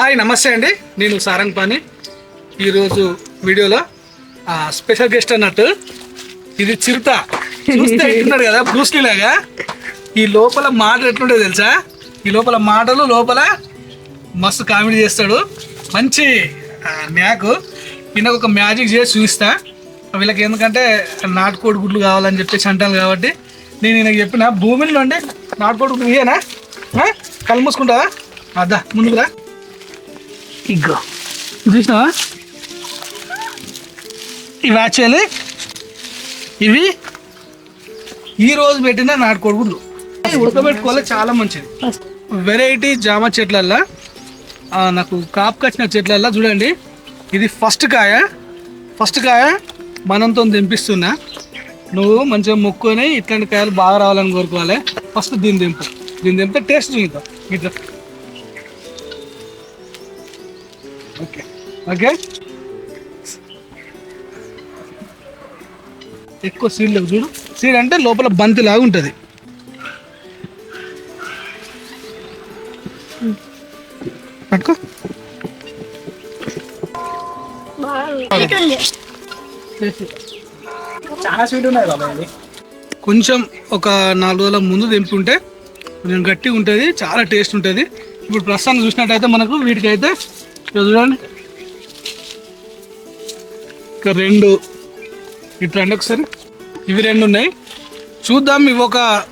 Hi నమస్తే అండి. నేను సారంగ్ పాని ఈరోజు వీడియోలో స్పెషల్ గెస్ట్ అన్నట్టు ఇది చిరుత. చూస్తే ఎట్లున్నాడు కదా బ్రూస్లీ లాగా. ఈ లోపల మాటలు ఎట్లుంటాయి తెలుసా? ఈ లోపల మాటలు లోపల మస్తు కామెడీ చేస్తాడు. మంచి ఆ, మ్యాక్. ఈయనకు ఒక మ్యాజిక్ చేసి చూపిస్తా. వీళ్ళకి ఎందుకంటే నాటుకోడి గుడ్లు కావాలని చెప్పేసి అంటాను కాబట్టి నేను ఈయనకు చెప్పిన భూమిలో ఉండి నాటుకోడి గుడ్లు ఇయ్యనా? కళ్ళు మూసుకుంటావా? అద్దా ముందుకురా ఇగ్గో చూసినావా? ఇవి యాక్చువల్లీ ఇవి ఈ రోజు పెట్టిన నాటుకోడి గుడ్లు ఉడకబెట్టుకోవాలి చాలా మంచిది. వెరైటీ జామ చెట్లల్లో నాకు కాపు కచ్చిన చెట్లల్లో చూడండి. ఇది ఫస్ట్ కాయ. ఫస్ట్ కాయ మనంతో దింపిస్తున్నా నువ్వు మంచిగా మొక్కుని ఇట్లాంటి కాయలు బాగా రావాలని కోరుకోవాలి. ఫస్ట్ దీన్ని దింపు దీన్ని దింపితే టేస్ట్ చూద్దాం ఇట్లా. ఓకే. ఓకే. ఎక్కువ సీడ్ లేవు చూడు. సీడ్ అంటే లోపల బంతి లాగా ఉంటుంది. పట్టుకో. చాలా స్వీట్ ఉన్నాయి బాబా ఇది కొంచెం ఒక నాలుగు రోజుల ముందు తెంపుకుంటే కొంచెం గట్టిగా ఉంటుంది చాలా టేస్ట్ ఉంటుంది. ఇప్పుడు ప్రస్తుతానికి చూసినట్టయితే మనకు వీటికైతే ఇక్కడ చూడండి. ఇక రెండు. ఇట్లా ఒకసారి. ఇవి రెండు ఉన్నాయి. చూద్దాం ఇవి ఒక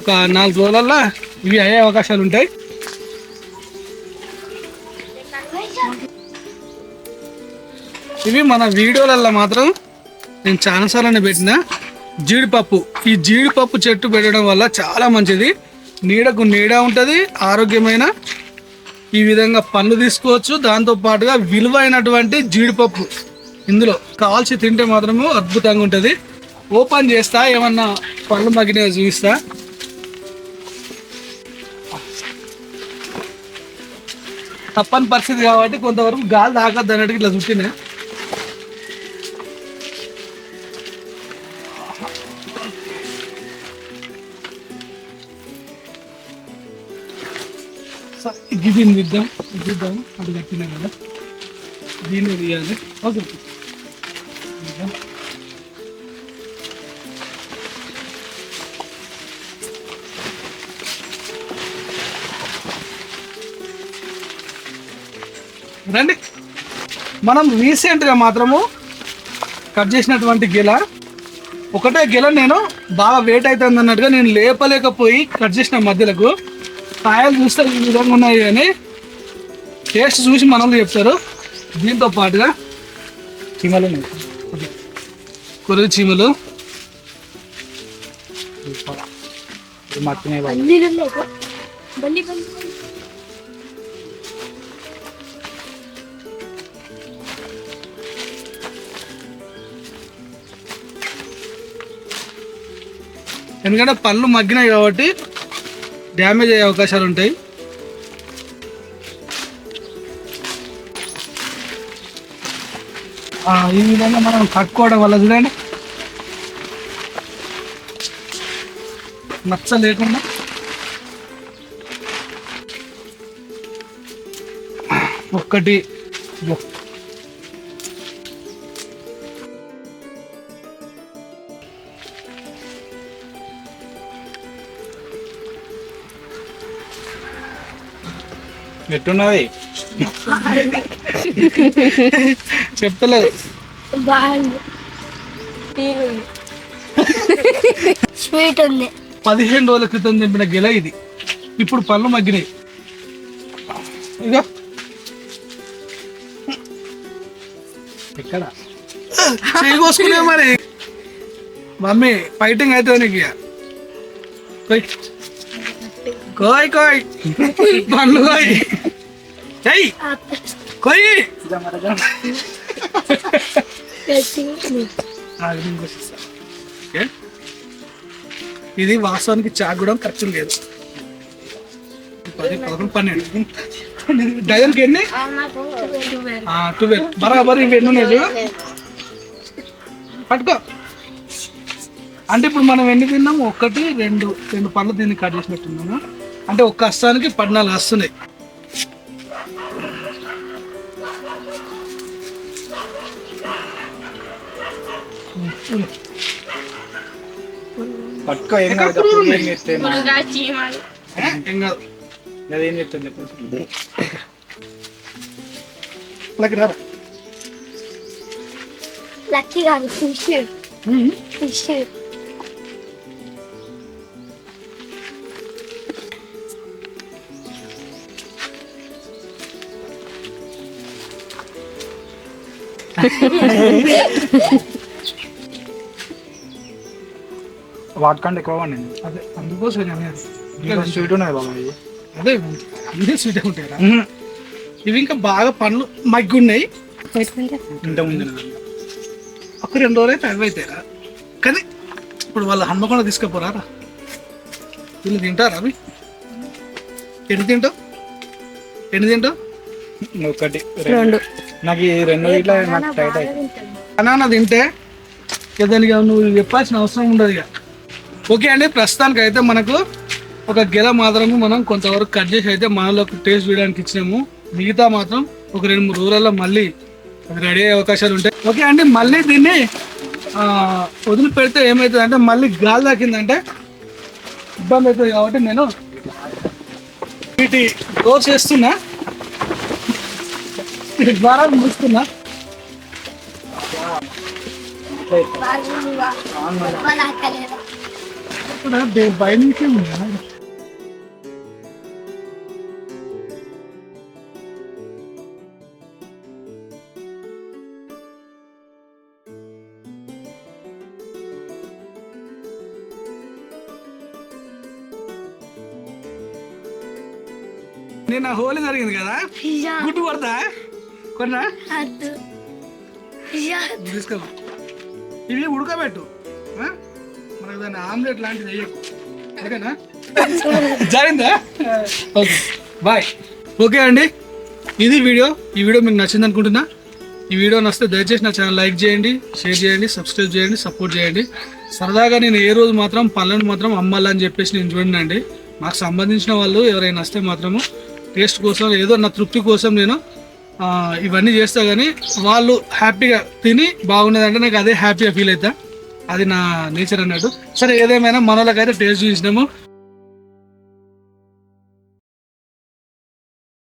ఒక నాలుగు రోజులల్లో ఇవి అయ్యే అవకాశాలు ఉంటాయి. ఇవి మన వీడియోలలో మాత్రం నేను చాలాసార్లు పెట్టిన జీడిపప్పు. ఈ జీడిపప్పు చెట్టు పెట్టడం వల్ల చాలా మంచిది. నీడకు నీడ ఉంటుంది ఆరోగ్యమైన ఈ విధంగా పండ్లు తీసుకోవచ్చు. దాంతో పాటుగా విలువైనటువంటి జీడిపప్పు ఇందులో కాల్చి తింటే మాత్రము అద్భుతంగా ఉంటుంది. ఓపెన్ చేస్తా ఏమన్నా పళ్ళు మగ్గిన చూపిస్తా. తప్పని పరిస్థితి కాబట్టి కొంతవరకు గాలి తాకద్దు అన్నట్టు ఇట్లా చుట్టినా ఇది దీన్ని ఇద్దాం ఇది ఇద్దాం అది కట్టినా కదా. దీన్ని తీయాలి. ఓకే. రండి. మనం రీసెంట్గా మాత్రము కట్ చేసినటువంటి గిల ఒకటే గిల నేను బాగా వెయిట్ అవుతుంది అన్నట్టుగా నేను లేపలేకపోయి కట్ చేసిన మధ్యలకు కాయలు చూస్తే ఈ విధంగా ఉన్నాయి కానీ టేస్ట్ చూసి మనల్ని చెప్తారు. దీంతో పాటుగా చీమలు ఉన్నాయి. కొరుగు చీమలు. ఎందుకంటే పళ్ళు మగ్గినాయి కాబట్టి డ్యామేజ్ అయ్యే అవకాశాలు ఉంటాయి. ఈ విధంగా మనం కట్టుకోవడం వల్ల చూడండి. నచ్చ లేకుండా. ఒక్కటి ఎట్టున్నది? చెప్తలేదు స్వీట్ ఉంది పదిహేను రోజుల క్రితం తెంపిన గెల ఇది. ఇప్పుడు పళ్ళు మగ్గినాయి. ఇక ఎక్కడ? చేయి కోసుకునే మరి. మమ్మీ ఫైటింగ్ అయితే నీకు ఇక. కొయ్. కోయ్ కోయ్ పండ్లు కోయ్ చెయ్యి కొయ్ ఆగు, నేను కోసిస్తా. ఓకే? ఇది వాస్తవానికి చాక్ కూడా ఖర్చు లేదు పది పదకొండు పన్నెండు డజన్కి ఎన్ని ట్వెల్వ్ బరాబర్ ఇవి ఎన్ని ఉన్నాయి పట్టుకో అంటే ఇప్పుడు మనం ఎన్ని తిన్నాము ఒకటి రెండు రెండు పళ్ళు దీన్ని కట్ చేసినట్టున్నాము అంటే ఒక్క హస్తానికి పద్నాలుగు వస్తున్నాయి. పట్టుకో ఏం కాదు ఏం కాదు. అదేం చెప్తాను చెప్పండి లక్కీ రారా. ఫిష్. ఫిష్. వాటికంటే ఎక్కువ పండింది అదే అందుకోసం నేను అనేది. స్వీట్ ఉన్నది బాబా ఇది అదే ఇదే స్వీట్ ఉంటాయరా? ఇవి ఇంకా బాగా పండ్లు మగ్గున్నాయి. ఇంత ముందు ఒక రెండు రోజులు అయితే అవి అవుతాయిరా కానీ ఇప్పుడు వాళ్ళు హన్మకొండ తీసుకుపోరారా? వీళ్ళు తింటారా అవి? ఎన్ని తింటావు? ఎన్ని తింటావు? ఒకటి రెండు. నాకు ఈ రెండు ఇట్లా నాకు టైట్ బనానా తింటే ఇక దానికి నువ్వు చెప్పాల్సిన అవసరం ఉండదు ఇక. ఓకే అండి ప్రస్తుతానికి అయితే మనకు ఒక గెల మాత్రము మనం కొంతవరకు కట్ చేసి అయితే మనలోకి టేస్ట్ చేయడానికి ఇచ్చినాము. మిగతా మాత్రం ఒక రెండు మూడు రోజులలో మళ్ళీ అది రెడీ అయ్యే అవకాశాలు ఉంటాయి. ఓకే అండి మళ్ళీ దీన్ని ఆ, వదిలి పెడితే ఏమవుతుంది అంటే మళ్ళీ గాలి తాకిందంటే ఇబ్బంది అవుతుంది కాబట్టి నేను వీటి డోర్ చేస్తున్నా. ద్వారా మూస్తున్నా వాళ్ళ అక్కలేదా ఇక్కడ దే- బయట నుంచే ఉందా? నిన్న హోలీ జరిగింది కదా పిజ్జా గుడ్డు పడతా కొన్నా? అద్దు పిజ్జా తీసుకో. ఇవి ఉడకబెట్టు? మనకు దాన్ని ఆమ్లెట్ లాంటిది వేయకు. ఓకేనా జరిగిందా? ఓకే. బాయ్. ఓకే అండి. ఇది వీడియో. ఈ వీడియో మీకు నచ్చింది అనుకుంటున్నా. ఈ వీడియో నచ్చితే దయచేసి నా ఛానల్ లైక్ చేయండి షేర్ చేయండి సబ్స్క్రైబ్ చేయండి సపోర్ట్ చేయండి. సరదాగా నేను ఏ రోజు మాత్రం పళ్ళని మాత్రం అమ్మాలని చెప్పేసి నేను చూడండి నాకు సంబంధించిన వాళ్ళు ఎవరైనా వస్తే మాత్రము టేస్ట్ కోసం ఏదో నా తృప్తి కోసం నేను ఇవన్నీ చేస్తా కానీ వాళ్ళు హ్యాపీగా తిని బాగున్నదంటే నాకు అదే హ్యాపీగా ఫీల్ అవుతా అది నా నేచర్ అన్నట్టు. సరే ఏదేమైనా మనలకైతే టేస్ట్ చూసినాము.